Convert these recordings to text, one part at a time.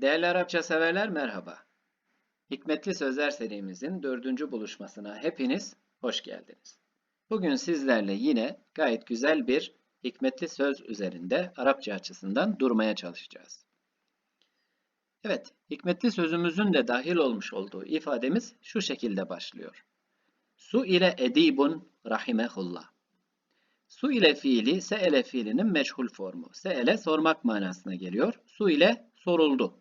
Değerli Arapça severler merhaba. Hikmetli Sözler serimizin dördüncü buluşmasına hepiniz hoş geldiniz. Bugün sizlerle yine gayet güzel bir hikmetli söz üzerinde Arapça açısından durmaya çalışacağız. Evet, hikmetli sözümüzün de dahil olmuş olduğu ifademiz şu şekilde başlıyor. Su ile edibun rahimehullah. Su ile fiili, seele fiilinin meçhul formu. Seele sormak manasına geliyor. Su ile soruldu.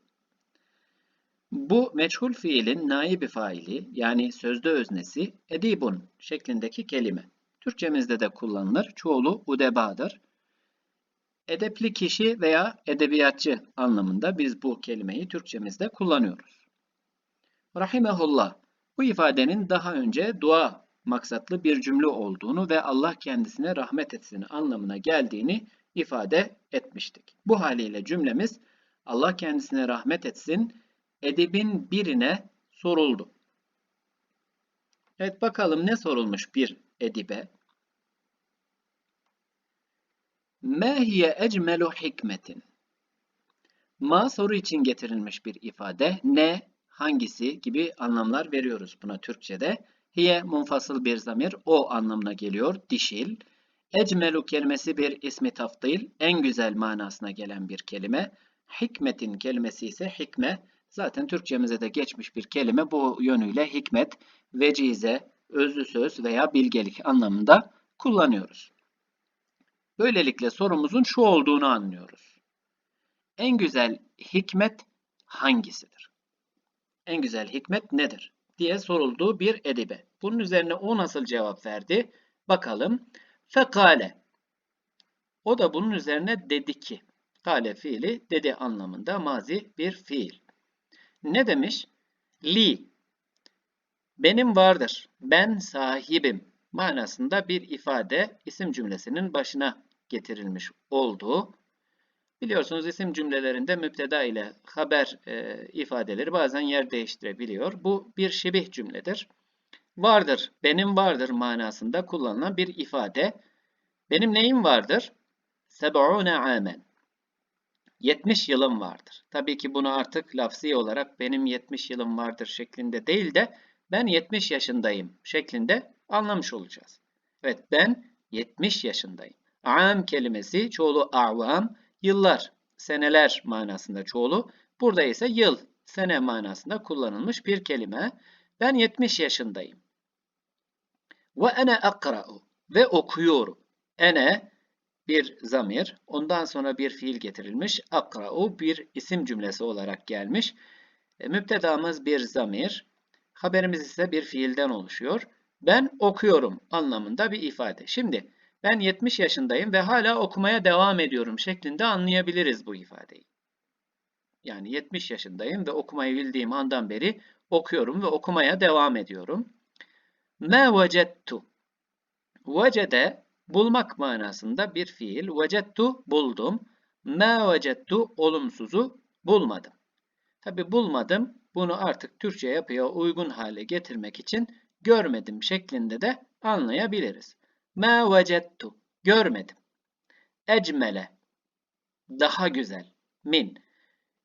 Bu meçhul fiilin naibi faili yani sözde öznesi edibun şeklindeki kelime. Türkçemizde de kullanılır. Çoğulu udebadır. Edepli kişi veya edebiyatçı anlamında biz bu kelimeyi Türkçemizde kullanıyoruz. Rahimehullah. Bu ifadenin daha önce dua maksatlı bir cümle olduğunu ve Allah kendisine rahmet etsin anlamına geldiğini ifade etmiştik. Bu haliyle cümlemiz Allah kendisine rahmet etsin edebin birine soruldu. Evet bakalım ne sorulmuş bir edibe? Ma hiye ecmelu hikmetin? Ma soru için getirilmiş bir ifade. Ne, hangisi gibi anlamlar veriyoruz buna Türkçe'de. Hiye munfasıl bir zamir, o anlamına geliyor, dişil. Ecmelu kelimesi bir ismi taftil, en güzel manasına gelen bir kelime. Hikmetin kelimesi ise hikme, zaten Türkçemize de geçmiş bir kelime bu yönüyle hikmet, vecize, özlü söz veya bilgelik anlamında kullanıyoruz. Böylelikle sorumuzun şu olduğunu anlıyoruz. En güzel hikmet hangisidir? En güzel hikmet nedir? diye sorulduğu bir edibe. Bunun üzerine o nasıl cevap verdi? Bakalım. Fekale. O da bunun üzerine dedi ki. Kale fiili dedi anlamında mazi bir fiil. Ne demiş? Li. Benim vardır. Ben sahibim manasında bir ifade isim cümlesinin başına getirilmiş olduğu. Biliyorsunuz isim cümlelerinde müpteda ile haber e, ifadeleri bazen yer değiştirebiliyor. Bu bir şebih cümledir. Vardır, benim vardır manasında kullanılan bir ifade. Benim neyim vardır? Seb'une amen. 70 yılım vardır. Tabii ki bunu artık lafzi olarak benim 70 yılım vardır şeklinde değil de ben 70 yaşındayım şeklinde anlamış olacağız. Evet ben 70 yaşındayım. Am kelimesi çoğulu avam yıllar, seneler manasında çoğulu. Burada ise yıl, sene manasında kullanılmış bir kelime. Ben 70 yaşındayım. Ve ene akra'u ve okuyorum. Ene bir zamir, ondan sonra bir fiil getirilmiş. Akra'u bir isim cümlesi olarak gelmiş. E, müptedamız bir zamir, haberimiz ise bir fiilden oluşuyor. Ben okuyorum anlamında bir ifade. Şimdi ben 70 yaşındayım ve hala okumaya devam ediyorum şeklinde anlayabiliriz bu ifadeyi. Yani 70 yaşındayım ve okumayı bildiğim andan beri okuyorum ve okumaya devam ediyorum. Me vecettu. Vecede bulmak manasında bir fiil. Vecettu buldum. Me vecettu olumsuzu bulmadım. Tabi bulmadım. Bunu artık Türkçe yapıya uygun hale getirmek için görmedim şeklinde de anlayabiliriz. Ma vecettu. Görmedim. Ecmele. Daha güzel. Min.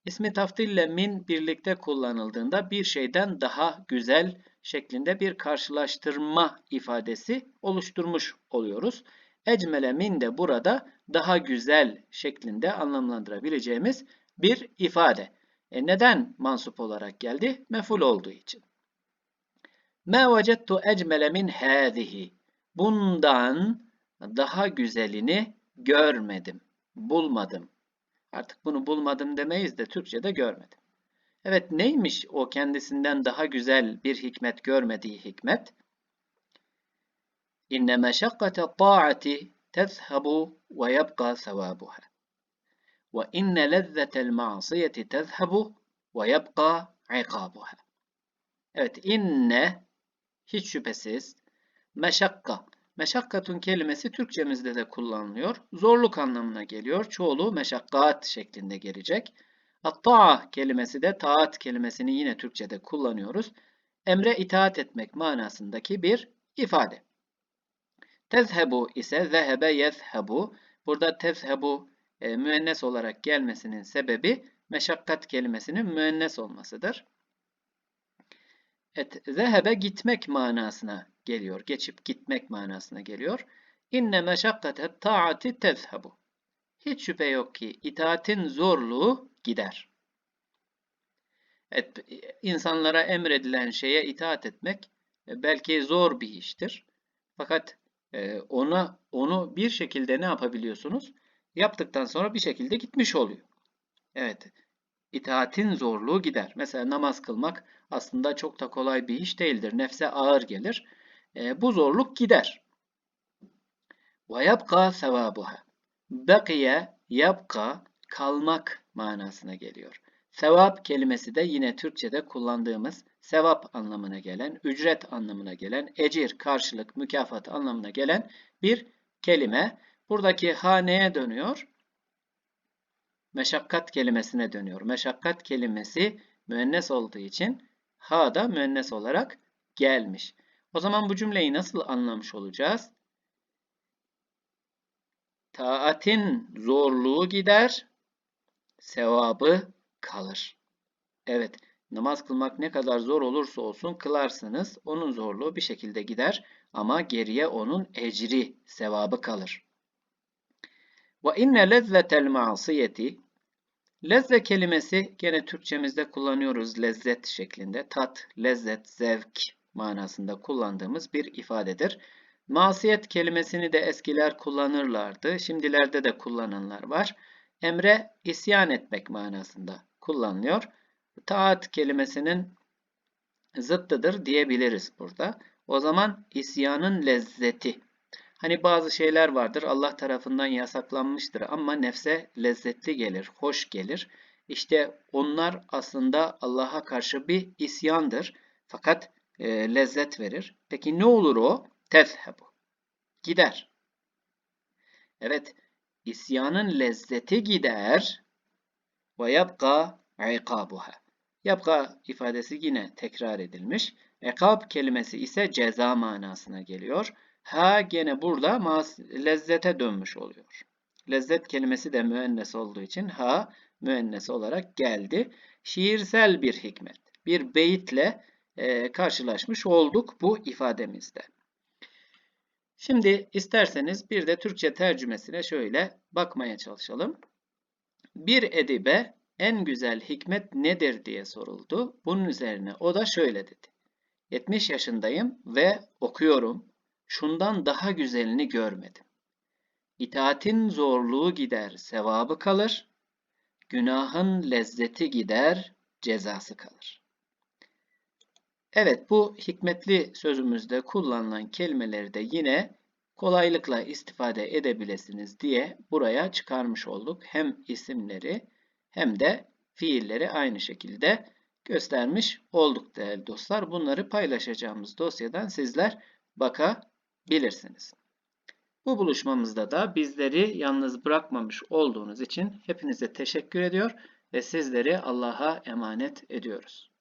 İsmi taftille min birlikte kullanıldığında bir şeyden daha güzel şeklinde bir karşılaştırma ifadesi oluşturmuş oluyoruz. Ecmele min de burada daha güzel şeklinde anlamlandırabileceğimiz bir ifade. E neden mansup olarak geldi? Meful olduğu için. Ma vecettu ecmele min hâzihi. Bundan daha güzelini görmedim, bulmadım. Artık bunu bulmadım demeyiz de Türkçe'de görmedim. Evet neymiş o kendisinden daha güzel bir hikmet görmediği hikmet? İnne meşakkate ta'ati tezhebu ve yebqa sevabuha. Ve inne lezzetel ma'siyeti tezhebu ve yebqa ikabuha. Evet inne hiç şüphesiz Meşakka. Meşakkatun kelimesi Türkçemizde de kullanılıyor. Zorluk anlamına geliyor. Çoğulu meşakkat şeklinde gelecek. Atta'a kelimesi de taat kelimesini yine Türkçede kullanıyoruz. Emre itaat etmek manasındaki bir ifade. Tezhebu ise zehebe yezhebu. Burada tezhebu e, müennes olarak gelmesinin sebebi meşakkat kelimesinin müennes olmasıdır. Et, zehebe gitmek manasına geliyor. Geçip gitmek manasına geliyor. İnne meşakkate taati tezhebu. Hiç şüphe yok ki itaatin zorluğu gider. Et, insanlara emredilen şeye itaat etmek e, belki zor bir iştir. Fakat e, ona onu bir şekilde ne yapabiliyorsunuz? Yaptıktan sonra bir şekilde gitmiş oluyor. Evet, itaatin zorluğu gider. Mesela namaz kılmak aslında çok da kolay bir iş değildir. Nefse ağır gelir. E, bu zorluk gider. Ve yapka sevabuha. Bakiye, yapka, kalmak manasına geliyor. Sevap kelimesi de yine Türkçe'de kullandığımız sevap anlamına gelen, ücret anlamına gelen, ecir, karşılık, mükafat anlamına gelen bir kelime. Buradaki ha neye dönüyor? Meşakkat kelimesine dönüyor. Meşakkat kelimesi müennes olduğu için ha da müennes olarak gelmiş. O zaman bu cümleyi nasıl anlamış olacağız? Taatin zorluğu gider, sevabı kalır. Evet, namaz kılmak ne kadar zor olursa olsun kılarsınız. Onun zorluğu bir şekilde gider ama geriye onun ecri, sevabı kalır. Ve inne lezzetel ma'siyeti Lezze kelimesi gene Türkçemizde kullanıyoruz lezzet şeklinde. Tat, lezzet, zevk manasında kullandığımız bir ifadedir. Masiyet kelimesini de eskiler kullanırlardı. Şimdilerde de kullananlar var. Emre isyan etmek manasında kullanılıyor. Taat kelimesinin zıttıdır diyebiliriz burada. O zaman isyanın lezzeti. Hani bazı şeyler vardır Allah tarafından yasaklanmıştır ama nefse lezzetli gelir, hoş gelir. İşte onlar aslında Allah'a karşı bir isyandır. Fakat e, lezzet verir. Peki ne olur o? Tezhebu. Gider. Evet, isyanın lezzeti gider ve yapka ikabuha. Yapka ifadesi yine tekrar edilmiş. Ekab kelimesi ise ceza manasına geliyor. Ha gene burada lezzete dönmüş oluyor. Lezzet kelimesi de müennes olduğu için ha müennes olarak geldi. Şiirsel bir hikmet. Bir beyitle e, karşılaşmış olduk bu ifademizde. Şimdi isterseniz bir de Türkçe tercümesine şöyle bakmaya çalışalım. Bir edibe en güzel hikmet nedir diye soruldu. Bunun üzerine o da şöyle dedi. 70 yaşındayım ve okuyorum. Şundan daha güzelini görmedim. İtaatin zorluğu gider, sevabı kalır. Günahın lezzeti gider, cezası kalır. Evet bu hikmetli sözümüzde kullanılan kelimeleri de yine kolaylıkla istifade edebilirsiniz diye buraya çıkarmış olduk. Hem isimleri hem de fiilleri aynı şekilde göstermiş olduk değerli dostlar. Bunları paylaşacağımız dosyadan sizler bakabilirsiniz. Bu buluşmamızda da bizleri yalnız bırakmamış olduğunuz için hepinize teşekkür ediyor ve sizleri Allah'a emanet ediyoruz.